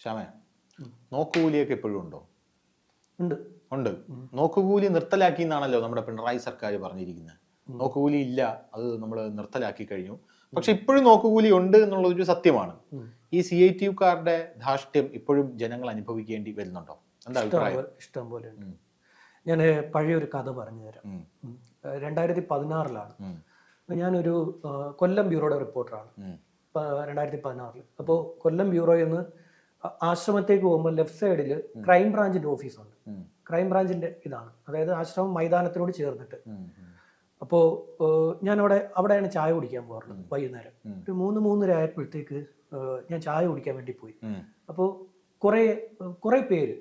ശ്യാമേ നോക്കുകൂലിയൊക്കെ ഇപ്പോഴും ഉണ്ടോ? ഉണ്ട്. ഉണ്ട്. നോക്കുകൂലി നിർത്തലാക്കി എന്നാണല്ലോ നമ്മുടെ പിണറായി സർക്കാർ പറഞ്ഞിരിക്കുന്നത് നോക്കുകൂലി ഇല്ല അത് നമ്മൾ നിർത്തലാക്കി കഴിഞ്ഞു. പക്ഷെ ഇപ്പോഴും നോക്കുകൂലി ഉണ്ട് എന്നുള്ളതൊരു സത്യമാണ്. ഈ സി ഐ ടി യുക്കാരുടെ ധാർഷ്ട്യം ഇപ്പോഴും ജനങ്ങൾ അനുഭവിക്കേണ്ടി വരുന്നുണ്ടോ? എന്താ ഇഷ്ടം അഭിപ്രായം? പോലെ ഇഷ്ടം പോലെ ഉണ്ട്. ഞാൻ പഴയൊരു കഥ പറഞ്ഞു തരാം. രണ്ടായിരത്തി പതിനാറിലാണ്. ഞാനൊരു കൊല്ലം ബ്യൂറോയുടെ റിപ്പോർട്ടറാണ്. രണ്ടായിരത്തി പതിനാറിൽ അപ്പോൾ കൊല്ലം ബ്യൂറോയിൽ നിന്ന് ആശ്രമത്തേക്ക് പോകുമ്പോൾ ലെഫ്റ്റ് സൈഡിൽ ക്രൈം ബ്രാഞ്ചിന്റെ ഓഫീസുണ്ട്. ക്രൈം ബ്രാഞ്ചിന്റെ ഇതാണ് അതായത് ആശ്രമം മൈതാനത്തിനോട് ചേർന്നിട്ട്. അപ്പോൾ ഞാൻ അവിടെ അവിടെയാണ് ചായ കുടിക്കാൻ പോകാറുള്ളത് വൈകുന്നേരം. ഒരു മൂന്ന് മൂന്നര ആയപ്പോഴത്തേക്ക് ഞാൻ ചായ കുടിക്കാൻ വേണ്ടി പോയി. അപ്പോൾ കുറേ കുറേ പേര്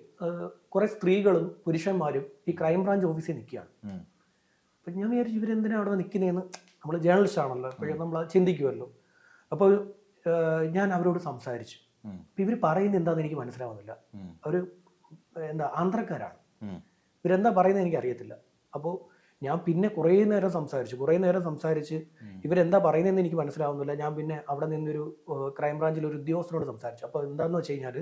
കുറേ സ്ത്രീകളും പുരുഷന്മാരും ഈ ക്രൈം ബ്രാഞ്ച് ഓഫീസിൽ നിൽക്കുകയാണ്. അപ്പം ഞാൻ വിചാരിച്ചു ഇവരെന്തിനാണ് അവിടെ നിൽക്കുന്നതെന്ന് നമ്മൾ ജേർണലിസ്റ്റ് ആണല്ലോ അപ്പോഴും നമ്മൾ ചിന്തിക്കുമല്ലോ അപ്പോൾ ഞാൻ അവരോട് സംസാരിച്ചു. അപ്പം ഇവർ പറയുന്നത് എന്താണെന്ന് എനിക്ക് മനസ്സിലാവുന്നില്ല. അവർ എന്താ ആന്ധ്രക്കാരാണ്. ഇവരെന്താ പറയുന്നത് എനിക്ക് അറിയത്തില്ല. അപ്പോൾ ഞാൻ പിന്നെ കുറേ നേരം സംസാരിച്ചു കുറേ നേരം സംസാരിച്ച് ഇവരെന്താ പറയുന്നതെന്ന് എനിക്ക് മനസ്സിലാവുന്നില്ല. ഞാൻ പിന്നെ അവിടെ നിന്നൊരു ക്രൈംബ്രാഞ്ചിൽ ക്രൈം ബ്രാഞ്ചിൽ ഒരു ഉദ്യോഗസ്ഥനോട് സംസാരിച്ചു. അപ്പോൾ എന്താന്ന് വെച്ച് കഴിഞ്ഞാൽ.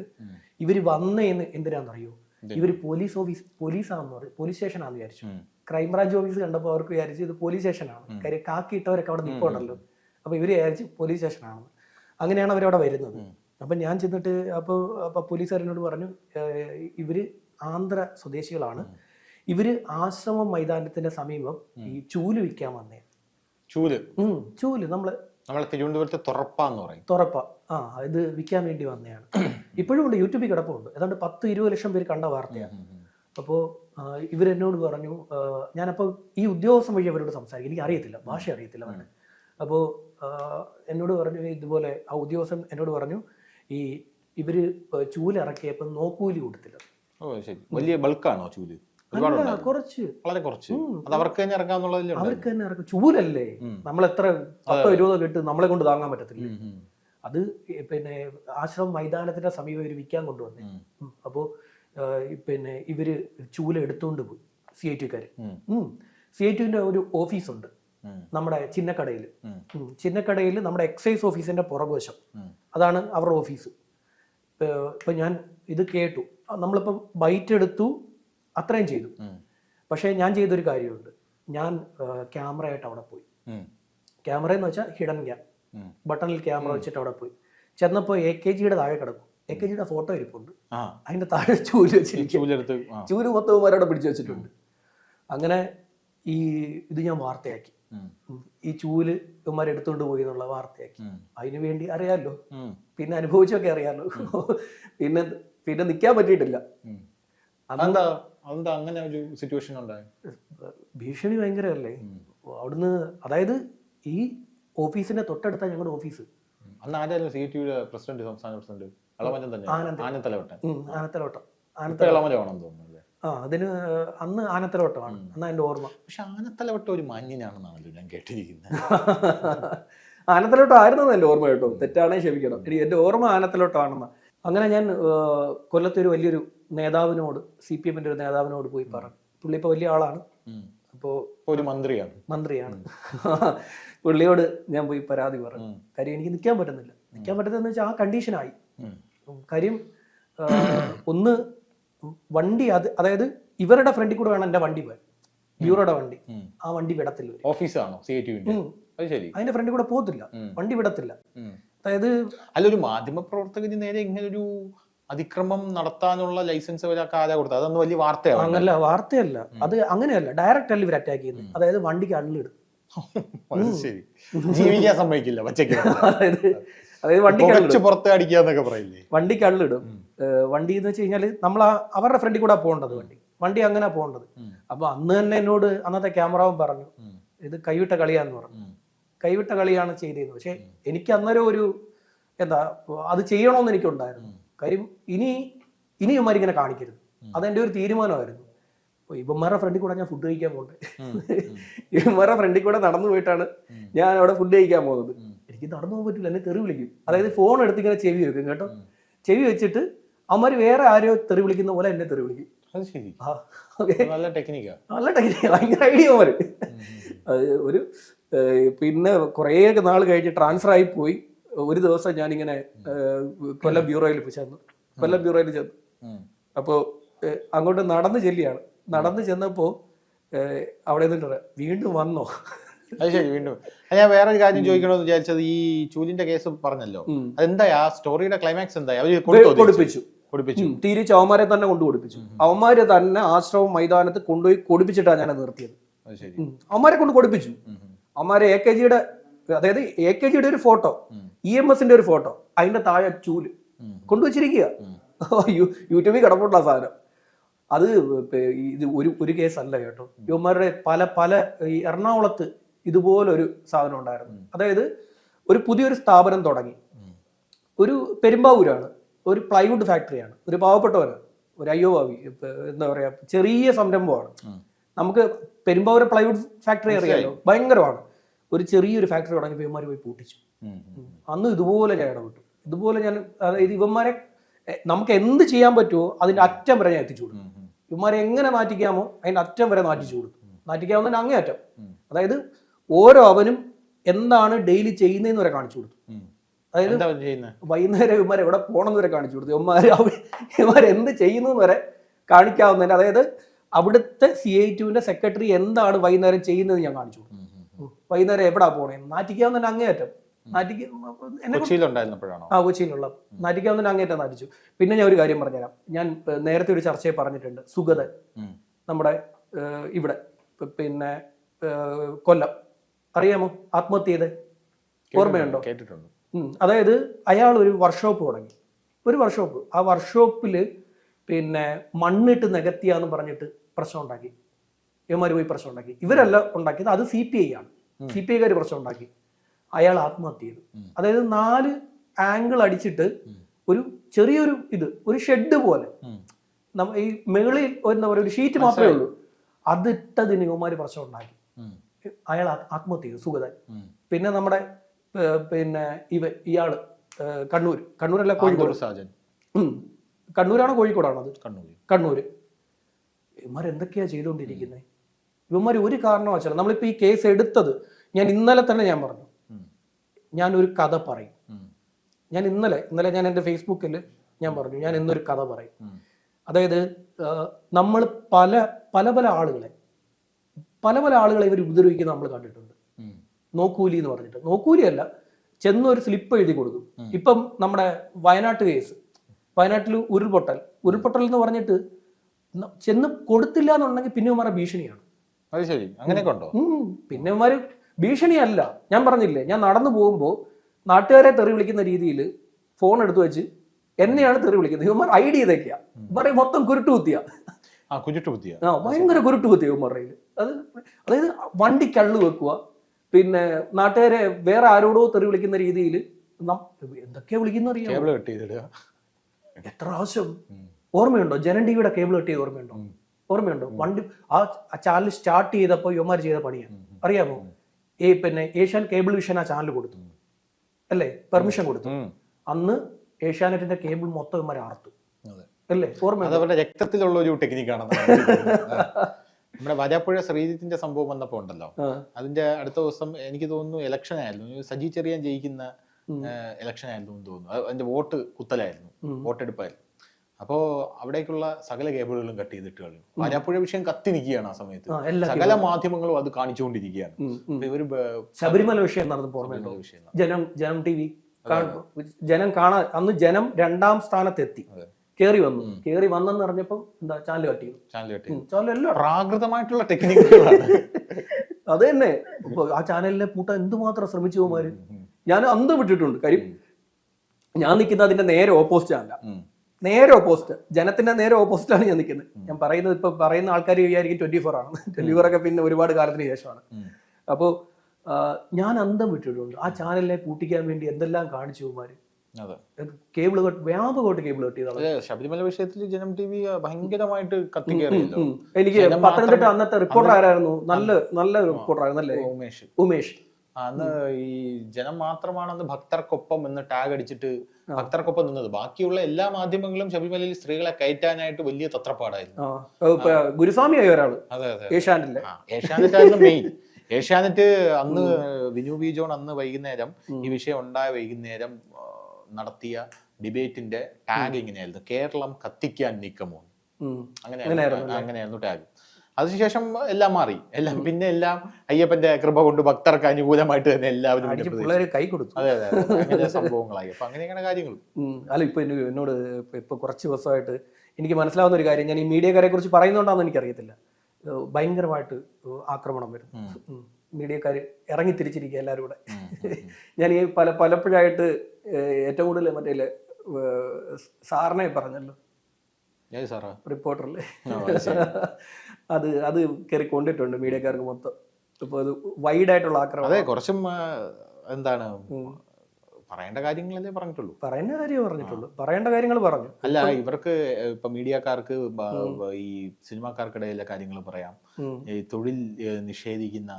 ഇവർ വന്നേന്ന് എന്തിനാണെന്നറിയോ ഇവർ പോലീസ് ഓഫീസ് പോലീസാണെന്ന് പറയും പോലീസ് സ്റ്റേഷനാണെന്ന് വിചാരിച്ചു. ക്രൈംബ്രാഞ്ച് ക്രൈം ബ്രാഞ്ച് ഓഫീസ് കണ്ടപ്പോൾ അവർക്ക് വിചാരിച്ചു ഇത് പോലീസ് സ്റ്റേഷനാണ്. കാര്യം കാക്കിയിട്ടവരൊക്കെ അവിടെ നിൽപ്പുണ്ടല്ലോ അപ്പോൾ ഇവർ വിചാരിച്ചു പോലീസ് സ്റ്റേഷനാണെന്ന്. അങ്ങനെയാണ് അവരവിടെ വരുന്നത്. അപ്പം ഞാൻ ചെന്നിട്ട് അപ്പോൾ അപ്പോൾ പോലീസുകാരനോട് പറഞ്ഞു ഇവർ ഇവർ ആന്ധ്ര സ്വദേശികളാണ്. ഇവർ ആശ്രമം മൈതാനത്തിന്റെ സമീപം ഈ ചൂൽ വിൽക്കാൻ വന്നേ. ചൂൽ? ചൂൽ നമ്മൾ നമ്മളെ തിരുവനന്തപുരത്ത് തുറപ്പാന്ന് പറയും. തുറപ്പ. ആ ഇത് വിൽക്കാൻ വേണ്ടി വന്നതാണ് ഇപ്പോഴും ഉണ്ട് യൂട്യൂബിൽ കിടപ്പുണ്ട്. ഏതാണ്ട് പത്ത് ഇരുപത് ലക്ഷം പേര് കണ്ട വാർത്തയാണ്. അപ്പോൾ ഇവരെന്നോട് പറഞ്ഞു ഞാനപ്പോൾ ഈ ഉദ്യോഗസ്ഥൻ വഴി അവരോട് സംസാരിക്കും. എനിക്ക് അറിയത്തില്ല ഭാഷ അറിയത്തില്ല അവരുടെ അപ്പോൾ എന്നോട് പറഞ്ഞു ഇതുപോലെ ആ ഉദ്യോഗസ്ഥൻ എന്നോട് പറഞ്ഞു ഈ ഇവർ ചൂലിറക്കിയപ്പോൾ നോക്കൂലി കൊടുത്തില്ല. ഓ ശരി. വലിയ ബൾക്കാണോ ചൂൽ? കുറച്ച്. വളരെ കുറച്ച്. അത് അവർക്ക് തന്നെ. അവർക്ക് തന്നെ ഇറക്കാം. ചൂലല്ലേ. നമ്മൾ എത്ര പത്തോ ഇരുപതോ കിട്ടും നമ്മളെ കൊണ്ട് താങ്ങാൻ പറ്റത്തില്ല. അത് പിന്നെ ആശ്രമം മൈതാനത്തിന്റെ സമീപം ഇവർ വിൽക്കാൻ കൊണ്ടുവന്നേ. അപ്പോ അപ്പോൾ പിന്നെ ഇവർ ചൂല എടുത്തുകൊണ്ട് പോയി. സി ഐ ടിക്കാര്. സി ഐ ടിന്റെ ഒരു ഓഫീസുണ്ട്. നമ്മുടെ ചിന്നക്കടയിൽ. ചിന്നക്കടയിൽ നമ്മുടെ എക്സൈസ് ഓഫീസിന്റെ പുറകുവശം. അതാണ് അവരുടെ ഓഫീസ്. ഇപ്പൊ ഞാൻ ഇത് കേട്ടു. നമ്മളിപ്പോ ബൈറ്റ് എടുത്തു അത്രയും ചെയ്തു. പക്ഷെ ഞാൻ ചെയ്തൊരു കാര്യമുണ്ട്. ഞാൻ ക്യാമറയായിട്ട് അവിടെ പോയി. ക്യാമറ എന്ന് വെച്ചാൽ ഹിഡൻ ക്യാം. ബട്ടണിൽ ക്യാമറ വെച്ചിട്ട് അവിടെ പോയി. ചെന്നപ്പോൾ എ കെ ജിയുടെ താഴെ കിടക്കും. എ കെ ജിയുടെ ഫോട്ടോ ഇരിപ്പുണ്ട്. അതിന്റെ താഴെ ചൂൽ വെച്ചിരിക്കും. ചൂൽ മൊത്തം അവിടെ പിടിച്ചു വെച്ചിട്ടുണ്ട്. അങ്ങനെ ഈ ഇത് ഞാൻ വാർത്തയാക്കി. ഈ ചൂൽ ഇവന്മാർ എടുത്തുകൊണ്ട് പോയി എന്നുള്ള വാർത്തയാക്കി. അതിനു വേണ്ടി അറിയാമല്ലോ പിന്നെ അനുഭവിച്ചൊക്കെ അറിയാമല്ലോ പിന്നെ പിന്നെ നിൽക്കാൻ പറ്റിയിട്ടില്ല. അതെന്താ അതെന്താ അങ്ങനെ ഒരു സിറ്റുവേഷൻ ഉണ്ടായി? ഭീഷണി ഭയങ്കരമല്ലേ അവിടുന്ന് അതായത് ഈ ഓഫീസിന്റെ തൊട്ടടുത്ത ഞങ്ങളുടെ ഓഫീസ്. അന്ന് ആരായിരുന്നു സി ടി പ്രസിഡന്റ് സംസ്ഥാന പ്രസിഡന്റ്? ഇളമരം തന്നെ ആനത്തലവട്ടം ആനത്തലവട്ടൻ. ഉം, ആനത്തലോട്ടം ആന തോന്നുന്നു. ആ അതിന് അന്ന് ആനത്തലവട്ടമാണ്. എന്നാ എന്റെ ഓർമ്മ. പക്ഷെ ആനത്തലവട്ടം ഒരു മാന്യനാണെന്നാണല്ലോ ഞാൻ കേട്ടിരിക്കുന്നത്. ആനത്തലോട്ടം ആയിരുന്നു എന്റെ ഓർമ്മ കേട്ടോ. തെറ്റാണേ ക്ഷമിക്കണം. ഇനി എന്റെ ഓർമ്മ ആനത്തലോട്ടമാണെന്ന് അങ്ങനെ ഞാൻ കൊല്ലത്തെ ഒരു വലിയൊരു നേതാവിനോട് സി പി എമ്മിന്റെ ഒരു നേതാവിനോട് പോയി പറഞ്ഞു. പുള്ളി ഇപ്പോൾ വലിയ ആളാണ്. അപ്പോൾ ഒരു മന്ത്രിയാണ്. മന്ത്രിയാണ്. പുള്ളിയോട് ഞാൻ പോയി പരാതി പറഞ്ഞു. കാര്യം എനിക്ക് നിൽക്കാൻ പറ്റുന്നില്ല. നിൽക്കാൻ പറ്റുന്നതെന്ന് വെച്ചാൽ ആ കണ്ടീഷനായി. കാര്യം ഒന്ന് വണ്ടി അത് അതായത് ഇവരുടെ ഫ്രണ്ടിൽ കൂടെ വേണം എന്റെ വണ്ടി പോയാൽ ബ്യൂറോയുടെ വണ്ടി. ആ വണ്ടി വിടത്തില്ല ഇവർ. ഓഫീസാണോ? സി ഐ ടി യുവിന്റെ അത് ശരി. അതിന്റെ ഫ്രണ്ടിൽ കൂടെ പോകത്തില്ല. വണ്ടി വിടത്തില്ല. അതായത് അല്ല ഒരു മാധ്യമ പ്രവർത്തകന് നേരെ ഇങ്ങനെ ഒരു അതിക്രമം നടത്താനുള്ള ലൈസൻസ് ആരാ കൊടുത്തത്? അതൊന്നും വലിയ വാർത്തയാണ്? അങ്ങനല്ല വാർത്തയല്ല. അത് അങ്ങനെയല്ല. ഡയറക്റ്റ് അല്ല ഇവർ അറ്റാക്ക് ചെയ്യുന്നത്. അതായത് വണ്ടിക്ക് അള്ളിടും. അത് ശരി. ജീവിക്കാൻ സമ്മതിക്കില്ല പച്ചക്ക് അതായത് അതായത് വണ്ടി പുകച്ച് പുറത്തെ അടിക്കുക എന്നൊക്കെ പറയില്ലേ? വണ്ടി കള്ളിടും. വണ്ടി എന്ന് വെച്ച് കഴിഞ്ഞാൽ നമ്മൾ അവരുടെ ഫ്രണ്ടിൽ കൂടെ പോകേണ്ടത് വണ്ടി. വണ്ടി അങ്ങനെ പോകേണ്ടത്. അപ്പൊ അന്ന് തന്നെ എന്നോട് അന്നത്തെ ക്യാമറാവൻ പറഞ്ഞു ഇത് കൈവിട്ട കളിയാന്ന് പറഞ്ഞു. കൈവിട്ട കളിയാണ് ചെയ്തിരുന്നത്. പക്ഷെ എനിക്ക് അന്നേരം ഒരു എന്താ അത് ചെയ്യണമെന്ന് എനിക്കുണ്ടായിരുന്നു. കാര്യം ഇനി ഇനിയും ഇങ്ങനെ കാണിക്കരുത്. അതെന്റെ ഒരു തീരുമാനമായിരുന്നു. ഇവന്മാരുടെ ഫ്രണ്ടിൽ കൂടെ ഞാൻ ഫുഡ് കഴിക്കാൻ പോകണ്ടേ? ഇവന്മാരുടെ ഫ്രണ്ടിൽ കൂടെ നടന്നു പോയിട്ടാണ് ഞാൻ അവിടെ ഫുഡ് കഴിക്കാൻ പോകുന്നത്. എനിക്ക് നടന്നു പോകാൻ പറ്റില്ല എന്നെ തെറി വിളിക്കും. അതായത് ഫോൺ എടുത്ത് ഇങ്ങനെ ചെവി വെക്കും കേട്ടോ. ചെവി വെച്ചിട്ട് അവന്മാർ വേറെ ആരോ തെറി വിളിക്കുന്ന പോലെ എന്നെ തെറി വിളിക്കും. അത് ശരി. നല്ല ടെക്നിക്കാ നല്ല ടെക്നിക്കാ ഭയങ്കര ഐഡിയ അവർ ഒരു പിന്നെ കുറേ നാൾ കഴിഞ്ഞ് ട്രാൻസ്ഫർ ആയി പോയി. ഒരു ദിവസം ഞാനിങ്ങനെ കൊല്ലം ബ്യൂറോയിൽ ചെന്നു കൊല്ലം ബ്യൂറോയിൽ ചെന്നു. അപ്പോൾ അങ്ങോട്ട് നടന്ന് ചെല്ലിയാണ്. നടന്ന് ചെന്നപ്പോൾ അവിടെ നിന്നിട്ട് വീണ്ടും വന്നോ? അത് ശരി വീണ്ടും. ഞാൻ വേറൊരു കാര്യം ചോദിക്കണമെന്ന് വിചാരിച്ചത് ഈ ചൂലിന്റെ കേസ് പറഞ്ഞല്ലോ. അതെന്തായാ? അതെന്താ ആ സ്റ്റോറിയുടെ ക്ലൈമാക്സ് എന്താ അവർ കൊടുത്തോ തിരിച്ച്? കൊടുപ്പിച്ചു. കൊടുപ്പിച്ചു. തിരിച്ച് അവന്മാരെ തന്നെ കൊണ്ടു കൊടുപ്പിച്ചു. അവന്മാര് തന്നെ ആശ്രമം മൈതാനത്ത് കൊണ്ടുപോയി കൊടുപ്പിച്ചിട്ടാണ് ഞാൻ നിർത്തിയത്. അവന്മാരെ കൊണ്ട് കൊടുപ്പിച്ചു. അവന്മാരെ എ കെ ജിയുടെ അതായത് എ കെ ജിയുടെ ഒരു ഫോട്ടോ. ഇ എം എസിന്റെ ഒരു ഫോട്ടോ അതിന്റെ താഴെ ചൂൽ. കൊണ്ടുവച്ചിരിക്കുക. യൂട്യൂബിൽ കിടപ്പുള്ള സാധനം. അത് ഇത് ഒരു ഒരു കേസല്ല കേട്ടോ. ഇവന്മാരുടെ പല പല ഈ എറണാകുളത്ത് ഇതുപോലൊരു സാധനം ഉണ്ടായിരുന്നു. അതായത് ഒരു പുതിയൊരു സ്ഥാപനം തുടങ്ങി. ഒരു പെരുമ്പാവൂരാണ്. ഒരു പ്ലൈവുഡ് ഫാക്ടറിയാണ്. ഒരു പാവപ്പെട്ടവനാണ് ഒരു അയ്യോ ഭാവി. എന്താ പറയാ ചെറിയ സംരംഭമാണ്. നമുക്ക് പെരുമ്പാവൂർ പ്ലൈവുഡ് ഫാക്ടറി അറിയാലോ? ഭയങ്കരമാണ്. ഒരു ചെറിയൊരു ഫാക്ടറി തുടങ്ങി ഇവന്മാർ പോയി പൂട്ടിച്ചു. അന്ന് ഇതുപോലെ ഞാൻ ഇടപെട്ടു. ഇതുപോലെ ഞാൻ അതായത് ഇവന്മാരെ നമുക്ക് എന്ത് ചെയ്യാൻ പറ്റുമോ അതിന്റെ അറ്റം വരെ ഞാൻ എത്തിച്ചു ഉം. ഇവന്മാരെ എങ്ങനെ മാറ്റിക്കാമോ അതിന്റെ അറ്റം വരെ നാറ്റിച്ചു കൊടുക്കും മാറ്റിക്കാവുന്ന അങ്ങേ അറ്റം അതായത് ഓരോ അവനും എന്താണ് ഡെയിലി ചെയ്യുന്നതെന്ന് വരെ കാണിച്ചു കൊടുത്തു. അതായത് വൈകുന്നേരം ഇവന്മാർ എവിടെ പോകണമെന്ന് വരെ കാണിച്ചു കൊടുത്തു. ഇവന്മാർ ഇവന്മാർ എന്ത് ചെയ്യുന്നു വരെ കാണിക്കാവുന്നതിന് അതായത് അവിടുത്തെ സി ഐ ടുവിന്റെ സെക്രട്ടറി എന്താണ് വൈകുന്നേരം ചെയ്യുന്നത് ഞാൻ കാണിച്ചു. വൈകുന്നേരം എവിടാ പോണേ? നാറ്റിക്കാവുന്ന അങ്ങേയറ്റം. ആ കൊച്ചിയിലുള്ള നാറ്റിക്കാവുന്ന അങ്ങേറ്റം നാറ്റിച്ചു. പിന്നെ ഞാൻ ഒരു കാര്യം പറഞ്ഞുതരാം. ഞാൻ നേരത്തെ ഒരു ചർച്ചയെ പറഞ്ഞിട്ടുണ്ട്. സുഗതൻ നമ്മുടെ ഇവിടെ. പിന്നെ കൊല്ലം. അറിയാമോ? ആത്മഹത്യ ചെയ്ത്. ഓർമ്മയുണ്ടോ? കേട്ടിട്ടുണ്ട്. അതായത് അയാൾ ഒരു വർക്ക്ഷോപ്പ് തുടങ്ങി. ഒരു വർക്ക്ഷോപ്പ് ആ വർക്ക്ഷോപ്പിൽ പിന്നെ മണ്ണിട്ട് നികത്തിയെന്ന് പറഞ്ഞിട്ട് പ്രശ്നം ഉണ്ടാക്കി. ഇവന്മാർ പോയി പ്രശ്നം ഉണ്ടാക്കി. ഇവരല്ല ഉണ്ടാക്കിയത് അത് സി പി ഐ ആണ്. സി പി ഐക്കാർ പ്രശ്നം ഉണ്ടാക്കി. അയാൾ ആത്മഹത്യ ചെയ്തു. അതായത് നാല് ആംഗിൾ അടിച്ചിട്ട് ഒരു ചെറിയൊരു ഇത് ഒരു ഷെഡ് പോലെ. ഈ മേളിൽ എന്താ പറയുക ഒരു ഷീറ്റ് മാത്രമേ ഉള്ളൂ. അതിട്ടതിന് ഇവന്മാർ പ്രശ്നം ഉണ്ടാക്കി. അയാൾ ആത്മ- ആത്മഹത്യ ചെയ്തു സുഗതൻ പിന്നെ നമ്മുടെ പിന്നെ ഇവ ഇയാൾ കണ്ണൂർ കണ്ണൂരല്ല കോഴിക്കോട്. സാജൻ. കണ്ണൂരാണോ കോഴിക്കോടാണോ അത്? കണ്ണൂർ കണ്ണൂര്. ഇവന്മാർ എന്തൊക്കെയാ ചെയ്തുകൊണ്ടിരിക്കുന്നത് ഇവന്മാർ ഒരു കാരണവശാൽ നമ്മളിപ്പോ ഈ കേസ് എടുത്തത് ഞാൻ ഇന്നലെ തന്നെ ഞാൻ പറഞ്ഞു. ഞാൻ ഒരു കഥ പറയും. ഞാൻ ഇന്നലെ ഇന്നലെ ഞാൻ എന്റെ ഫേസ്ബുക്കിൽ ഞാൻ പറഞ്ഞു. ഞാൻ ഇന്നൊരു കഥ പറയും. അതായത് നമ്മൾ പല പല പല ആളുകളെ പല പല ആളുകളെ ഇവർ ഉപദ്രവിക്കുന്നത് നമ്മൾ കണ്ടിട്ടുണ്ട്. നോക്കൂലി എന്ന് പറഞ്ഞിട്ട്. നോക്കൂലിയല്ല ചെന്ന് ഒരു സ്ലിപ്പ് എഴുതി കൊടുക്കും. ഇപ്പം നമ്മുടെ വയനാട്ട് കേസ്. വയനാട്ടിൽ ഉരുൾപൊട്ടൽ. ഉരുൾപൊട്ടൽ എന്ന് പറഞ്ഞിട്ട് ചെന്ന് കൊടുത്തില്ല എന്നുണ്ടെങ്കിൽ പിന്നെ ഇവന്മാരെ ഭീഷണിയാണ്. അത് ശരി. അങ്ങനെയൊക്കെ ഉണ്ടോ? ഉം. പിന്നെ ഇവന്മാര് ഭീഷണിയല്ല. ഞാൻ പറഞ്ഞില്ലേ ഞാൻ നടന്നു പോകുമ്പോൾ നാട്ടുകാരെ തെറി വിളിക്കുന്ന രീതിയിൽ ഫോൺ എടുത്തു വെച്ച് എന്നെയാണ് തെറി വിളിക്കുന്നത്. ഇവന്മാർ ഐ ഡി ഇതൊക്കെയാ ഇവന്മാരെ മൊത്തം കുരുട്ടു കുത്തിയ. ആ ഭയങ്കര കുരുട്ട് കുത്തിയ ഇവന്മാരുടെ അത് അതായത് വണ്ടി കള്ളു വെക്കുക പിന്നെ നാട്ടുകാരെ വേറെ ആരോടോ തെറി വിളിക്കുന്ന രീതിയിൽ എന്തൊക്കെയാ വിളിക്കുന്ന അറിയാം എത്ര ആവശ്യം. ഓർമ്മയുണ്ടോ? ജനൻ ടിവിയുടെ കേബിൾ കെട്ടിയത് ഓർമ്മയുണ്ടോ? ഓർമ്മയുണ്ടോ? വണ്ടി ആ ചാനൽ സ്റ്റാർട്ട് ചെയ്തപ്പോൾ യുവമാർ ചെയ്ത പണിയാണ് അറിയാമോ ഈ പിന്നെ ഏഷ്യൻ കേബിൾ വിഷൻ ആ ചാനൽ കൊടുത്തു. അല്ലേ? പെർമിഷൻ കൊടുത്തു. അന്ന് ഏഷ്യാനെറ്റിന്റെ കേബിൾ മൊത്തം ഇവന്മാർ അതെ അല്ലേ? ഓർമ്മ അതവരുടെ രക്തത്തിലുള്ള ഒരു ടെക്നിക്കാണ് നമ്മുടെ വരാപ്പുഴ ശ്രീജിത്തിന്റെ സംഭവം വന്നപ്പോ ഉണ്ടല്ലോ. അതിന്റെ അടുത്ത ദിവസം എനിക്ക് തോന്നുന്നു ഇലക്ഷൻ ആയിരുന്നു. സജി ചെറിയാൻ ജയിക്കുന്ന. ഇലക്ഷൻ ആയിരുന്നു എന്ന് തോന്നുന്നു. അത് അതിന്റെ വോട്ട് കുത്തലായിരുന്നു. വോട്ടെടുപ്പായിരുന്നു. അപ്പോ അവിടേക്കുള്ള സകല കേബിളുകളും കട്ട് ചെയ്തിട്ട് കളഞ്ഞു. വരാപ്പുഴ വിഷയം കത്തി നിൽക്കുകയാണ് ആ സമയത്ത്. സകല മാധ്യമങ്ങളും അത് കാണിച്ചുകൊണ്ടിരിക്കുകയാണ്. ഇവർ ശബരിമല വിഷയം ജനം ജനം ടി വി ജനം കാണാൻ അന്ന് ജനം രണ്ടാം സ്ഥാനത്തെത്തി. കേറി വന്നു. കേറി വന്നെന്ന് പറഞ്ഞപ്പോ എന്താ ചാനൽ കട്ട് ചെയ്തു. ചാനൽ എല്ലാം പ്രാകൃതമായിട്ടുള്ള ടെക്നിക്കുകളാണ്. അത് തന്നെ. ആ ചാനലിനെ പൂട്ടാൻ എന്തുമാത്രം ശ്രമിച്ചു പോകുമാര് ഞാൻ അന്ത് വിട്ടിട്ടുണ്ട്. കാര്യം ഞാൻ നിൽക്കുന്ന അതിന്റെ നേരെ ഓപ്പോസിറ്റ് അല്ല നേരെ ഓപ്പോസിറ്റ് ജനത്തിന്റെ നേരെ ഓപ്പോസിറ്റാണ് ഞാൻ നിൽക്കുന്നത്. ഞാൻ പറയുന്നത് ഇപ്പൊ പറയുന്ന ആൾക്കാർ വിചാരിക്കും ട്വന്റി ഫോർ ആണ്. ട്വന്റി ഫോർ ഒക്കെ പിന്നെ ഒരുപാട് കാലത്തിന് ശേഷമാണ്. അപ്പോ അപ്പോൾ ഞാൻ അന്തം വിട്ടിട്ടുണ്ട്. ആ ചാനലിനെ പൂട്ടിക്കാൻ വേണ്ടി എന്തെല്ലാം കാണിച്ചു അതെ കേബിൾ കട്ട് വ്യാപകമായിട്ട് കേബിൾ കട്ട് ചെയ്തതാണ് ശബരിമല വിഷയത്തിൽ ജനം ടി വി ഭയങ്കരമായിട്ട് കത്തിക്കേറിയല്ലോ. എനിക്ക് പത്തനംതിട്ട അന്നത്തെ റിപ്പോർട്ടർ ആരായിരുന്നു? നല്ല നല്ല റിപ്പോർട്ടർ ആയിരുന്നു അല്ലേ? ഉമേഷ്. ഉമേഷ്. അന്ന് ഈ ജനം മാത്രമാണെന്ന് ഭക്തർക്കൊപ്പം എന്ന് ടാഗ് അടിച്ചിട്ട് ഭക്തർക്കൊപ്പം നിന്നത്. ബാക്കിയുള്ള എല്ലാ മാധ്യമങ്ങളും ശബരിമലയിൽ സ്ത്രീകളെ കയറ്റാനായിട്ട് വലിയ തത്രപ്പാടായിരുന്നു. ഇപ്പൊ ഒരാൾ. അതെ അതെ. ഏഷ്യാനെറ്റിലെ. ആ, ഏഷ്യാനെറ്റ് ആയിരുന്നു മെയിൻ ഏഷ്യാനെറ്റ് അന്ന് വിനു ബി ജോൺ അന്ന് വൈകുന്നേരം ഈ വിഷയം ഉണ്ടായ വൈകുന്നേരം നടത്തിയ ഡിബേറ്റിന്റെ ടാഗ് ഇങ്ങനെയായിരുന്നു കേരളം കത്തിക്കാൻ നീക്കമോ. അങ്ങനെയായിരുന്നു. അങ്ങനെയായിരുന്നു ടാഗ് അതിനുശേഷം എല്ലാം മാറി. എല്ലാം പിന്നെ എല്ലാം അയ്യപ്പന്റെ കൃപ കൊണ്ട് ഭക്തർക്ക് അനുകൂലമായിട്ട് തന്നെ എല്ലാവരും കൈ കൊടുത്തു. അതെ അതെ. അങ്ങനെ സംഭവങ്ങളായി. അപ്പൊ അങ്ങനെയൊക്കെയാണ് കാര്യങ്ങൾ. അല്ല ഇപ്പൊ എന്നോട് ഇപ്പൊ- കുറച്ച് ദിവസമായിട്ട് എനിക്ക് മനസ്സിലാവുന്ന ഒരു കാര്യം ഞാൻ ഈ മീഡിയക്കാരെ കുറിച്ച് പറയുന്നുണ്ടാന്ന് എനിക്കറിയത്തില്ല. ഭയങ്കരമായിട്ട് ആക്രമണം വരും ഉം. മീഡിയക്കാര് ഇറങ്ങി തിരിച്ചിരിക്കുക എല്ലാവരും കൂടെ ഞാൻ ഈ പല പലപ്പോഴായിട്ട് ഏറ്റവും കൂടുതൽ മറ്റേ സാറിനെ പറഞ്ഞല്ലോ. റിപ്പോർട്ടറിൽ അത് അത് കയറി കൊണ്ടിട്ടുണ്ട് മീഡിയക്കാർക്ക് മൊത്തം. ഇപ്പൊ അത് വൈഡ് ആയിട്ടുള്ള ആക്രമണം. അതെ കുറച്ചും എന്താണ് പറയേണ്ട കാര്യങ്ങളല്ലേ പറഞ്ഞിട്ടുള്ളൂ. പറയേണ്ട കാര്യം പറഞ്ഞിട്ടുള്ളൂ. പറയേണ്ട കാര്യങ്ങൾ പറഞ്ഞു. അല്ല ഇവർക്ക് ഇപ്പൊ മീഡിയക്കാർക്ക് ഈ സിനിമാക്കാർക്കിടയിലെ കാര്യങ്ങൾ പറയാം. ഈ തൊഴിൽ നിഷേധിക്കുന്ന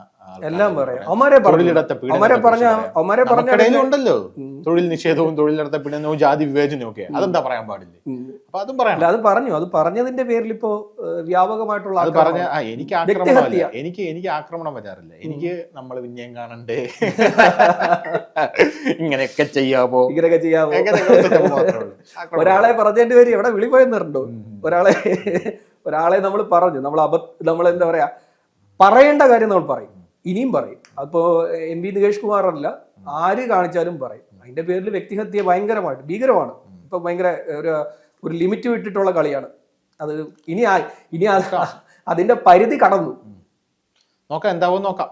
എല്ലാം പറയാം. അവന്മാരെ തൊഴിലിടത്തെ അവന്മാരെ ഉണ്ടല്ലോ. തൊഴിൽ നിഷേധവും തൊഴിലിടത്തെ പീഡനവും ജാതി വിവേചനവും ഒക്കെ അതെന്താ പറയാൻ പാടില്ല. അപ്പൊ അതും പറയാം അത് പറഞ്ഞു. അത് പറഞ്ഞതിന്റെ പേരിൽ ഇപ്പോ വ്യാപകമായിട്ടുള്ള അത് പറഞ്ഞ എനിക്ക് ആക്രമണമല്ല. എനിക്ക് എനിക്ക് ആക്രമണം വരാറില്ല. എനിക്ക് നമ്മൾ പിന്നെയും കാണണ്ടേ? ഇങ്ങനെയൊക്കെ ചെയ്യാവോ? ഇങ്ങനെയൊക്കെ ചെയ്യാവോ? ഒരാളെ പറഞ്ഞതിന്റെ പേര് എവിടെ? വിളി പറഞ്ഞോ ഒരാളെ ഒരാളെ നമ്മൾ പറഞ്ഞു നമ്മൾ അബ നമ്മൾ എന്താ പറയാ പറയേണ്ട കാര്യം നമ്മൾ പറയും. ഇനിയും പറയും. അപ്പോ എം പി നികേഷ് കുമാർ അല്ല ആര് കാണിച്ചാലും പറയും. അതിന്റെ പേരിൽ വ്യക്തിഹത്യ ഭയങ്കരമായിട്ട് ഭീകരമാണ്. ഇപ്പൊ ഭയങ്കര ഒരു ഒരു ലിമിറ്റ് വിട്ടിട്ടുള്ള കളിയാണ്. അത് ഇനി ഇനി അതിന്റെ പരിധി കടന്നു. നോക്കാം എന്താവും നോക്കാം.